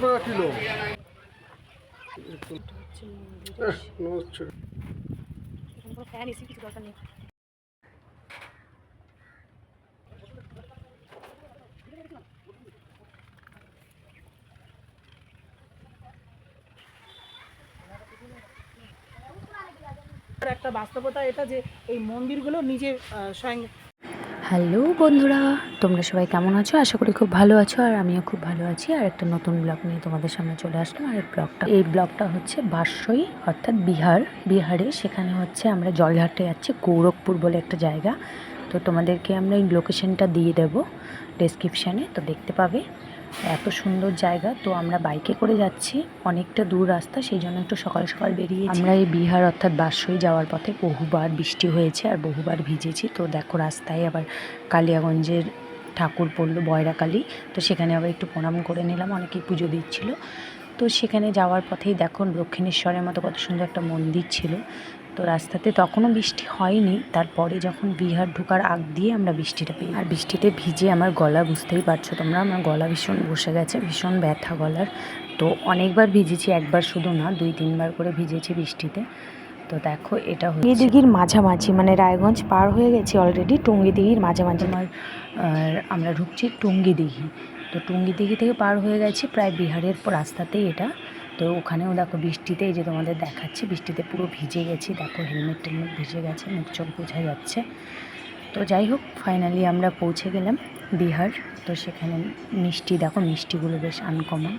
টাকা কিলো? একটা বাস্তবতা এটা যে এই মন্দিরগুলো নিজে স্বয়ং হ্যালো বন্ধুরা, তোমরা সবাই কেমন আছো? আশা করি খুব ভালো আছো আর আমিও খুব ভালো আছি। আর একটা নতুন ব্লগ নিয়ে তোমাদের সামনে চলে আসলাম। আর ব্লগটা, এই ব্লগটা হচ্ছে বাসই অর্থাৎ বিহার। বিহারে সেখানে হচ্ছে আমরা জলঘাটে যাচ্ছি গৌরখপুর বলে একটা জায়গা। তো তোমাদেরকে আমরা এই লোকেশনটা দিয়ে দেবো ডেসক্রিপশানে তো দেখতে পাবে। এত সুন্দর জায়গা, তো আমরা বাইকে করে যাচ্ছি। অনেকটা দূর রাস্তা, সেই জন্য একটু সকাল সকাল বেরিয়ে আমরা এই বিহার অর্থাৎ বারসই যাওয়ার পথে বহুবার বৃষ্টি হয়েছে আর বহুবার ভিজেছি। তো দেখো রাস্তায় আবার কালিয়াগঞ্জের ঠাকুর পড়ল বয়রাকালী। তো সেখানে আবার একটু প্রণাম করে নিলাম, অনেকেই পুজো দিচ্ছিল। তো সেখানে যাওয়ার পথেই দেখো দক্ষিণেশ্বরের মতো কত সুন্দর একটা মন্দির ছিল। তো রাস্তাতে তখনও বৃষ্টি হয়নি তারপরে যখন বিহার ঢোকার আগ দিয়ে আমরা বৃষ্টিটা পেয়ে আর বৃষ্টিতে ভিজে আমার গলা বুঝতেই পারছ তোমরা আমার গলা ভীষণ বসে গেছে ভীষণ ব্যথা গলার। তো অনেকবার ভিজেছি একবার শুধু না দুই তিনবার করে ভিজেছি বৃষ্টিতে। তো দেখো এটা হচ্ছে দিঘির মাঝামাঝি মানে রায়গঞ্জ পার হয়ে গেছি অলরেডি টুঙ্গি দিঘির মাঝামাঝি। আমার আর আমরা ঢুকছি টুঙ্গি দিঘি তো টুঙ্গি দিঘি থেকে পার হয়ে গেছি প্রায় বিহারের রাস্তাতেই এটা। তো ওখানেও দেখো বৃষ্টিতে এই যে তোমাদের দেখাচ্ছি, বৃষ্টিতে পুরো ভিজে গেছি। দেখো হেলমেট টেলমেট ভিজে গেছে, মুখ চোখ বোঝা যাচ্ছে। তো যাই হোক ফাইনালি আমরা পৌঁছে গেলাম বিহার। তো সেখানে মিষ্টি, দেখো মিষ্টিগুলো বেশ আনকমন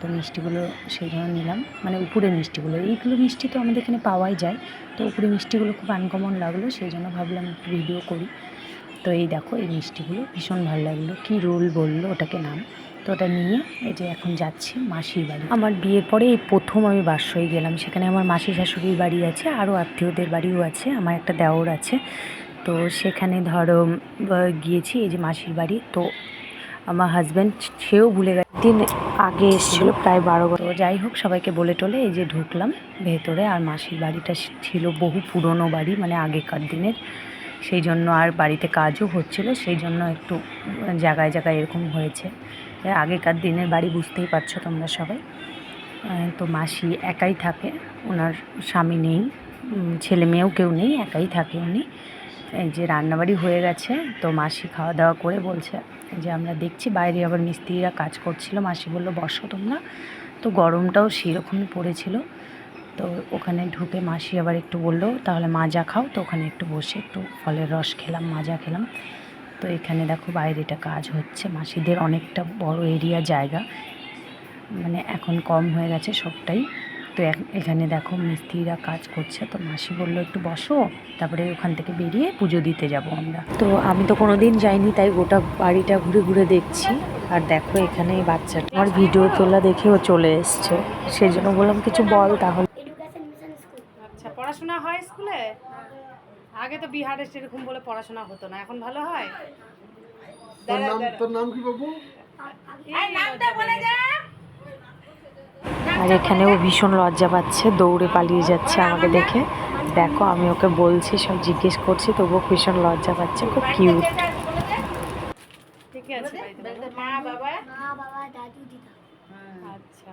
তো মিষ্টিগুলো সেই জন্য নিলাম। মানে উপরের মিষ্টিগুলো, এইগুলো মিষ্টি তো আমাদের এখানে পাওয়াই যায়। তো উপরে মিষ্টিগুলো খুব আনকমন লাগল, সেই জন্য ভাবলাম একটু ভিডিও করি। তো এই দেখো এই মিষ্টিগুলো, ভীষণ ভালো লাগল। কি রোল বলল ওটাকে নাম? তো ওটা নিয়ে এই যে এখন যাচ্ছি মাসির বাড়ি। আমার বিয়ের পরে এই প্রথম আমি বাসই গেলাম। সেখানে আমার মাসি শাশুড়ির বাড়ি আছে, আরও আত্মীয়দের বাড়িও আছে, আমার একটা দেওর আছে। তো সেখানে ধরো গিয়েছি এই যে মাসির বাড়ি। তো আমার হাজব্যান্ড সেও ভুলে গেছে। দিন আগে এসেছিল, প্রায় বারো তো যাই হোক, সবাইকে বলে টলে এই যে ঢুকলাম ভেতরে। আর মাসির বাড়িটা ছিল বহু পুরনো বাড়ি মানে আগেকার দিনের। সেই জন্য আর বাড়িতে কাজও হচ্ছিল, সেই জন্য একটু জায়গায় জায়গায় এরকম হয়েছে। আগেকার দিনের বাড়ি বুঝতেই পারছ তোমরা সবাই। তো মাসি একাই থাকে ওনার স্বামী নেই ছেলে মেয়েও কেউ নেই, একাই থাকে উনি। যে রান্নাবাড়ি হয়ে গেছে, তো মাসি খাওয়া দাওয়া করে বলছে যে, আমরা দেখছি বাইরে আবার মিস্ত্রিরা কাজ করছিল। মাসি বলল, বসো তোমরা। তো গরমটাও সেরকমই পড়েছিল। তো ওখানে ঢুকে মাসি আবার একটু বলল, তাহলে মাজা খাও। তো ওখানে একটু বসে একটু ফলের রস খেলাম, মাজা খেলাম। তো এখানে দেখো বাইরেটা কাজ হচ্ছে। মাসিদের অনেকটা বড় এরিয়া জায়গা। মানে এখন কম হয়ে গেছে সবটাই। তো এখ- এখানে দেখো মিস্ত্রিরা কাজ করছে। তো মাসি বলল একটু বসো তারপরে ওখান থেকে বেরিয়ে পুজো দিতে যাব আমরা। তো আমি তো কোনো দিন যাইনি তাই গোটা বাড়িটা ঘুরে ঘুরে দেখছি। আর দেখো এখানে এই বাচ্চাটা আমার ভিডিও তোলা দেখে ও চলে এসছে। সেই জন্য বললাম কিছু বল তাহলে। আচ্ছা পড়াশোনা হয় স্কুলে? আগে তো বিহারে সেরকম বলে পড়াশোনা হতো না এখন ভালো হয়? তোর নাম তোর নাম কি বাবু? আর এখানেও ভীষণ লজ্জা পাচ্ছে দৌড়ে পালিয়ে যাচ্ছে আমাকে দেখে। দেখো আমি ওকে বলছি সব জিজ্ঞেস করছি তবুও ভীষণ লজ্জা পাচ্ছে খুব কিউট ঠিকই আছে মা বাবা আচ্ছা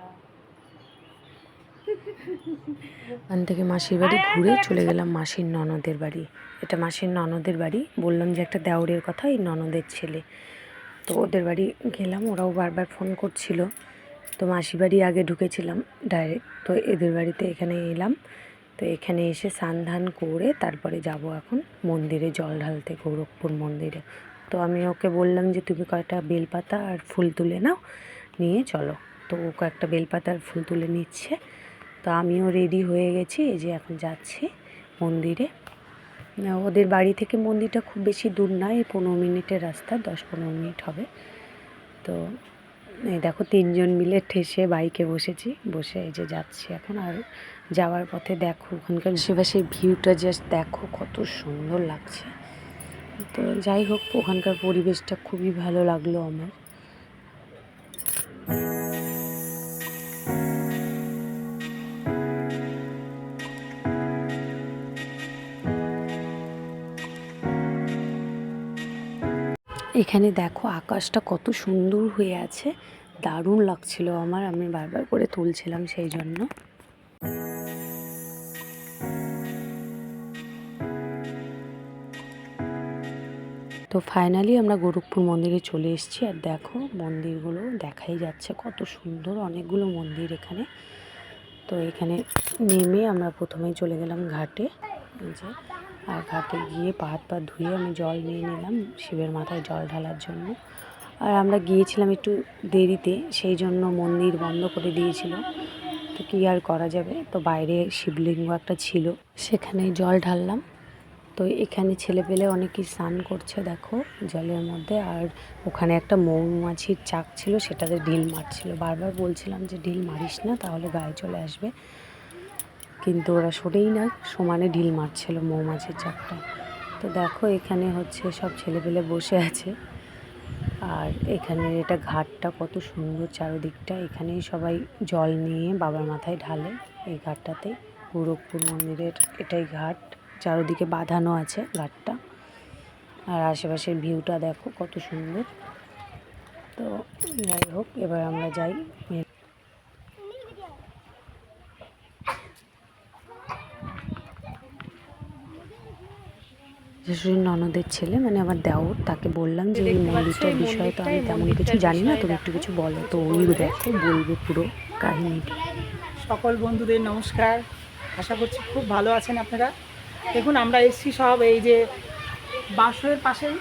ওখান থেকে মাসির বাড়ি ঘুরে চলে গেলাম মাসির ননদের বাড়ি। এটা মাসির ননদের বাড়ি। বললাম যে একটা দেওরের কথা এই ননদের ছেলে। তো ওদের বাড়ি গেলাম ওরাও বারবার ফোন করছিল। তো মাসির বাড়ি আগে ঢুকেছিলাম ডাইরেক্ট তো এদের বাড়িতে এখানে এলাম। তো এখানে এসে স্নান ধান করে তারপরে যাব এখন মন্দিরে জল ঢালতে গৌরখপুর মন্দিরে। তো আমি ওকে বললাম যে তুমি কয়েকটা বেলপাতা আর ফুল তুলে নাও নিয়ে চলো। তো ও কয়েকটা বেলপাতা আর ফুল তুলে নিচ্ছে। তো আমিও রেডি হয়ে গেছি, এই যে এখন যাচ্ছি মন্দিরে। ওদের বাড়ি থেকে মন্দিরটা খুব বেশি দূর নয় এই পনেরো মিনিটের রাস্তা, দশ পনেরো মিনিট হবে। তো, এই দেখো তিনজন মিলে ঠেসে বাইকে বসেছি, বসে এই যে যাচ্ছি এখন, আর যাওয়ার পথে দেখো ওখানকার আশেপাশের ভিউটা জাস্ট দেখো কত সুন্দর লাগছে। তো যাই হোক, ওখানকার পরিবেশটা খুবই ভালো লাগল আমার। এখানে দেখো আকাশটা কত সুন্দর হয়ে আছে। দারুণ লাগছিল আমার, আমি বারবার করে তুলছিলাম সেই জন্য। তো ফাইনালি আমরা গোরখপুর মন্দিরে চলে এসেছি, আর দেখো মন্দিরগুলো দেখাই যাচ্ছে কত সুন্দর, অনেকগুলো মন্দির এখানে। তো এখানে নেমে আমরা প্রথমেই চলে গেলাম ঘাটে যে আর ঘাটে গিয়ে পা হাত পা ধুয়ে আমি জল নিয়ে নিলাম শিবের মাথায় জল ঢালার জন্য। আর আমরা গিয়েছিলাম একটু দেরিতে, সেই জন্য মন্দির বন্ধ করে দিয়েছিল। তো কী আর করা যাবে? তো বাইরে শিবলিঙ্গ একটা ছিল, সেখানে জল ঢাললাম। তো এখানে ছেলে পেলে অনেকেই স্নান করছে, দেখো, জলের মধ্যে। আর ওখানে একটা মৌমাছির চাক ছিল, সেটাতে ঢিল মারছিল। বারবার বলছিলাম যে, ঢিল মারিস না, তাহলে গায়ে চলে আসবে। কিন্তু ওরা সরেই না, সমানে ঢিল মারছিল মৌমাছির চাকটা তো দেখো এখানে হচ্ছে সব ছেলেপেলে বসে আছে। আর এখানে এটা ঘাটটা কত সুন্দর চারিদিকটা। এখানেই সবাই জল নিয়ে বাবার মাথায় ঢালে এই ঘাটটাতে। গোরখপুর মন্দিরের এটাই ঘাট, চারিদিকে বাঁধানো আছে ঘাটটা। আর আশেপাশের ভিউটা দেখো কত সুন্দর। তো যাই হোক, এবার আমরা যাই। ননদের ছেলে মানে আমার দেওর তাকে বললাম যে এই মন্দিরটার বিষয়ে তো আমি তেমন কিছু জানি না তুমি একটু কিছু বলো। তো ওই দেখো বলবে পুরো কাহিনীটা। সকল বন্ধুদের নমস্কার। আশা করছি খুব ভালো আছেন আপনারা। দেখুন আমরা এসছি সব এই যে বাঁশয়ের পাশেই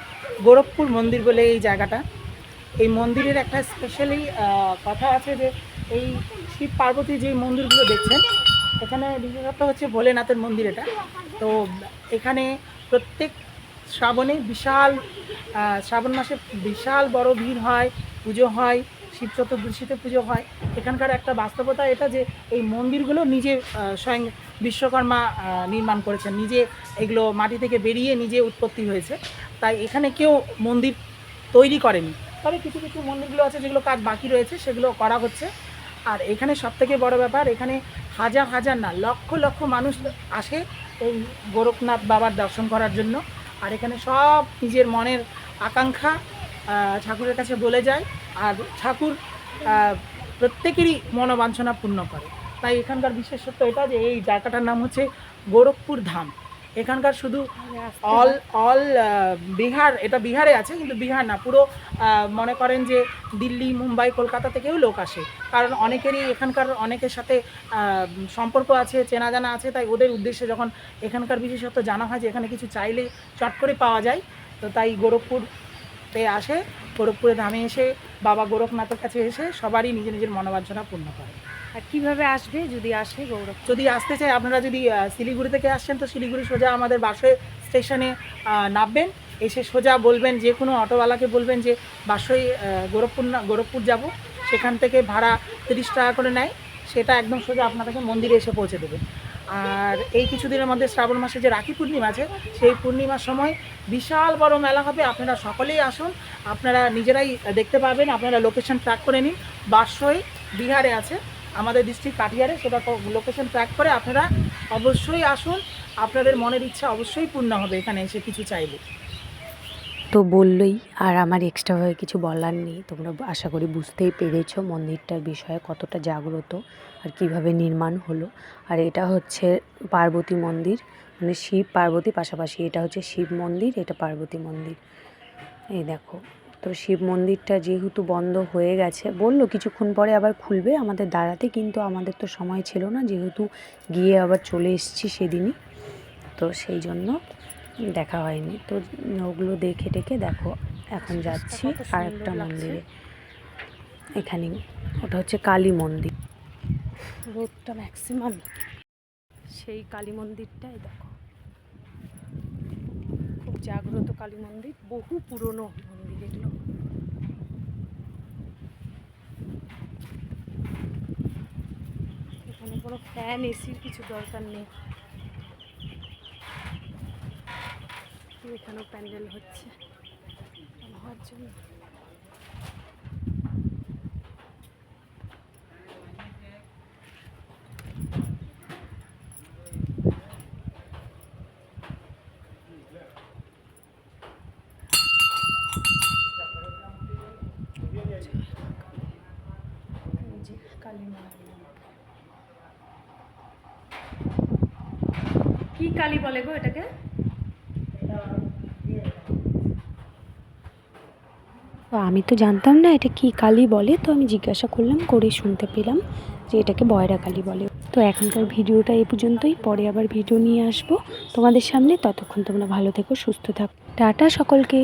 গোরখপুর মন্দির বলে এই জায়গাটা। এই মন্দিরের একটা স্পেশালি কথা আছে যে এই শিব পার্বতী যে মন্দিরগুলো দেখছেন এখানে বিশেষত হচ্ছে ভোলেনাথের মন্দির এটা। তো এখানে প্রত্যেক শ্রাবণে বিশাল শ্রাবণ মাসে বিশাল বড় ভিড় হয়, পুজো হয়, শিব চতুর্দশীতে পুজো হয়। এখানকার একটা বাস্তবতা এটা যে এই মন্দিরগুলো নিজে স্বয়ং বিশ্বকর্মা নির্মাণ করেছেন। নিজে এগুলো মাটি থেকে বেরিয়ে নিজে উৎপত্তি হয়েছে। তাই এখানে কেউ মন্দির তৈরি করেনি। তবে কিছু কিছু মন্দিরগুলো আছে যেগুলো কাজ বাকি রয়েছে, সেগুলো করা হচ্ছে। আর এখানে সবথেকে বড় ব্যাপার, এখানে হাজার হাজার না, লক্ষ লক্ষ মানুষ আসে এই গোরখনাথ বাবার দর্শন করার জন্য। আর এখানে সব নিজের মনের আকাঙ্ক্ষা ঠাকুরের কাছে বলে যায় আর ঠাকুর প্রত্যেকেরই মনোবাঞ্ছনা পূর্ণ করে। তাই এখানকার বিশেষত্ব এটা যে এই জায়গাটার নাম হচ্ছে গোরখপুর ধাম। এখানকার শুধু অল অল বিহার এটা বিহারে আছে কিন্তু বিহার না পুরো মনে করেন যে দিল্লি মুম্বাই কলকাতা থেকেও লোক আসে। কারণ অনেকেরই এখানকার অনেকের সাথে সম্পর্ক আছে চেনা জানা আছে তাই ওদের উদ্দেশ্যে যখন এখানকার বিশেষত জানা হয় যে এখানে কিছু চাইলে চট করে পাওয়া যায় তো তাই গোরখপুরতে আসে গোরখপুরে ধামে এসে বাবা গোরখনাথের কাছে এসে সবারই নিজের নিজের মনোবাঞ্ছনা পূর্ণ করে। আর কীভাবে আসবে যদি আসে গৌরব যদি আসতে চাই আপনারা যদি শিলিগুড়ি থেকে আসছেন, তো শিলিগুড়ি সোজা আমাদের বাসে স্টেশনে নামবেন। এসে সোজা বলবেন, যে কোনো অটোওয়ালাকে বলবেন যে, বাসই গোরখপুর না গোরখপুর যাব। সেখান থেকে ভাড়া তিরিশ টাকা করে নেয়। সেটা একদম সোজা আপনাদেরকে মন্দিরে এসে পৌঁছে দেবে। আর এই কিছুদিনের মধ্যে শ্রাবণ মাসে যে রাখি পূর্ণিমা আছে, সেই পূর্ণিমার সময় বিশাল বড় মেলা হবে। আপনারা সকলেই আসুন। আপনারা নিজেরাই দেখতে পাবেন। আপনারা লোকেশন ট্র্যাক করে নিন। বাসই বিহারে আছে। আমাদের ডিস্ট্রিক্ট কাটিয়ারে, সেটা লোকেশন ট্র্যাক করে আপনারা অবশ্যই আসুন। আপনাদের মনের ইচ্ছা অবশ্যই পূর্ণ হবে এখানে এসে কিছু চাইলে। তো বললই, আর আমার এক্সট্রাভাবে কিছু বলার নেই। তোমরা আশা করি বুঝতেই পেরেছ মন্দিরটার বিষয়ে কতটা জাগ্রত আর কীভাবে নির্মাণ হলো। আর এটা হচ্ছে পার্বতী মন্দির মানে শিব পার্বতী, পাশাপাশি এটা হচ্ছে শিব মন্দির, এটা পার্বতী মন্দির। এই দেখো। তো শিব মন্দিরটা যেহেতু বন্ধ হয়ে গেছে বলল কিছুক্ষণ পরে আবার খুলবে আমাদের দাঁড়াতে কিন্তু আমাদের তো সময় ছিল না যেহেতু গিয়ে আবার চলে এসেছি সেদিনই তো সেই জন্য দেখা হয়নি। তো ওগুলো দেখে টেকে দেখো এখন যাচ্ছি কত আর একটা মন্দিরে। এখানে ওটা হচ্ছে কালী মন্দির। রোডটা ম্যাক্সিমাম সেই কালী মন্দিরটাই দেখো। খুব জাগ্রত কালী মন্দির বহু পুরনো। এগুলো এখানে কোনো ফ্যান এসির কিছু দরকার নেই। এখানেও প্যান্ডেল হচ্ছে। হওয়ার জন্য। কালী বলে গো এটাকে? আমি তো জানতাম না এটা কি কালি বলে, তো আমি জিজ্ঞাসা করলাম, করে শুনতে পেলাম যে এটাকে বয়রা কালি বলে। তো এখনকার ভিডিওটা এ পর্যন্তই, পরে আবার ভিডিও নিয়ে আসব তোমাদের সামনে, ততক্ষণ তোমরা ভালো থেকো, সুস্থ থাকো। টাটা সকলকে।